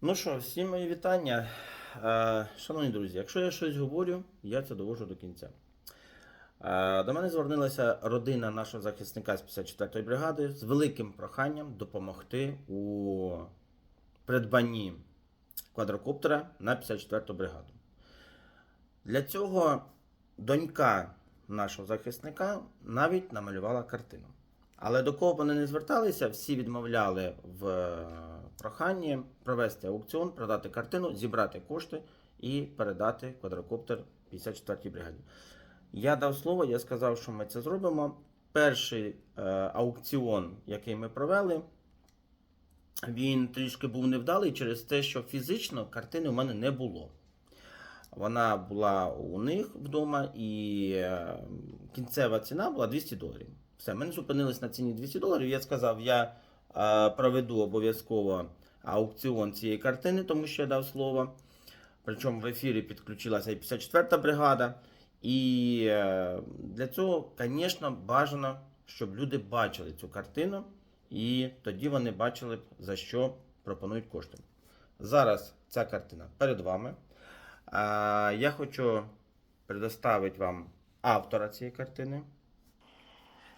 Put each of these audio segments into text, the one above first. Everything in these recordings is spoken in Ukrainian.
Ну що, всім мої вітання. Е, Шановні друзі, якщо я щось говорю, я це довожу до кінця. Е, До мене звернулася родина нашого захисника з 54-ї бригади з великим проханням допомогти у придбанні квадрокоптера на 54-ту бригаду. Для цього донька нашого захисника навіть намалювала картину. Але до кого вони не зверталися, всі відмовляли в проханні провести аукціон, продати картину, зібрати кошти і передати квадрокоптер 54-й бригаді. Я дав слово, я сказав, що ми це зробимо. Перший е, аукціон, який ми провели, він трішки був невдалий через те, що фізично картини у мене не було. Вона була у них вдома, і е, кінцева ціна була 200 доларів. Все, ми не зупинились на ціні 200 доларів. Я сказав, я проведу обов'язково аукціон цієї картини, тому що я дав слово. Причому в ефірі підключилася і 54-та бригада. І е, для цього, звісно, бажано, щоб люди бачили цю картину, і тоді вони бачили, б, за що пропонують кошти. Зараз ця картина перед вами. Я хочу предоставити вам автора цієї картини.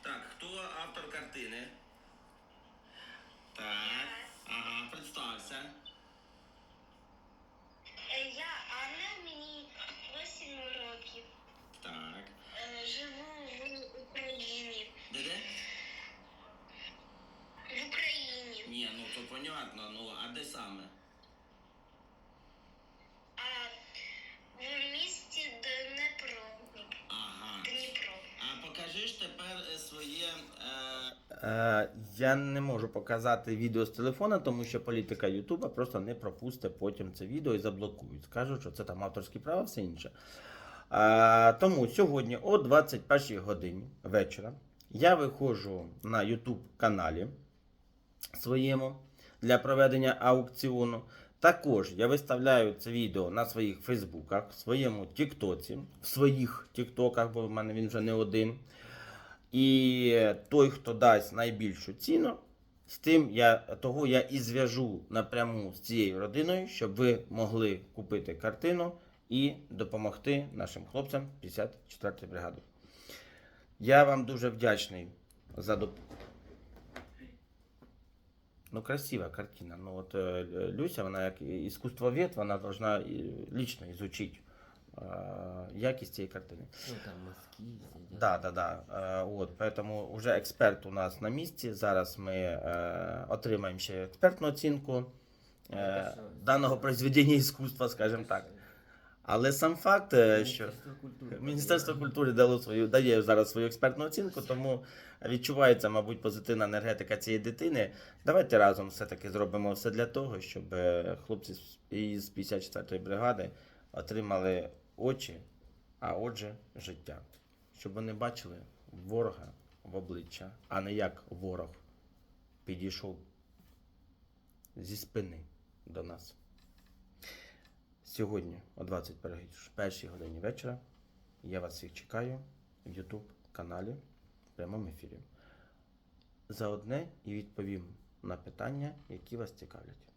Так, хто автор картини? Так. Ага, представся. Е, Я Анна, мені 8 років. Так. Е, Живу в Україні. Де-де? В Україні. Ні, ну то понятно, ну а де саме? А в місті Дніпро. Ага. Дніпро. А покажи ж тепер е, своє. Е... я не можу показати відео з телефона, тому що політика Ютуба просто не пропустить потім це відео і заблокують. Скажуть, що це там авторські права, все інше. Е, тому сьогодні о 21 годині вечора я виходжу на YouTube каналі своєму для проведення аукціону. Також я виставляю це відео на своїх Фейсбуках, в своєму Тіктоці, в своїх Тіктоках, бо в мене він вже не один. І той, хто дасть найбільшу ціну, з тим я того я і зв'яжу напряму з цією родиною, щоб ви могли купити картину і допомогти нашим хлопцям 54-ї бригади. Я вам дуже вдячний за допомогу. Ну, красива картина. Ну, вот э, Люся, вона як іскусствовед, вона должна і- лично изучить якість цієї картини. Ну там мазки сидят. Да, да, да. Е, от, поэтому вже експерт у нас на місці. Зараз ми е, отримаємо ще експертну оцінку е, даного произведення іскусства, скажімо так. Але сам факт, що Міністерство культури. Дало свою, дає зараз свою експертну оцінку, тому відчувається, мабуть, позитивна енергетика цієї дитини. Давайте разом все-таки зробимо все для того, щоб е, хлопці з- із 54-ї бригади отримали очі, а отже, життя. Щоб вони бачили ворога в обличчя, а не як ворог підійшов зі спини до нас. Сьогодні о 21 годині вечора я вас всіх чекаю в YouTube каналі в прямому ефірі. За одне і відповім на питання, які вас цікавлять.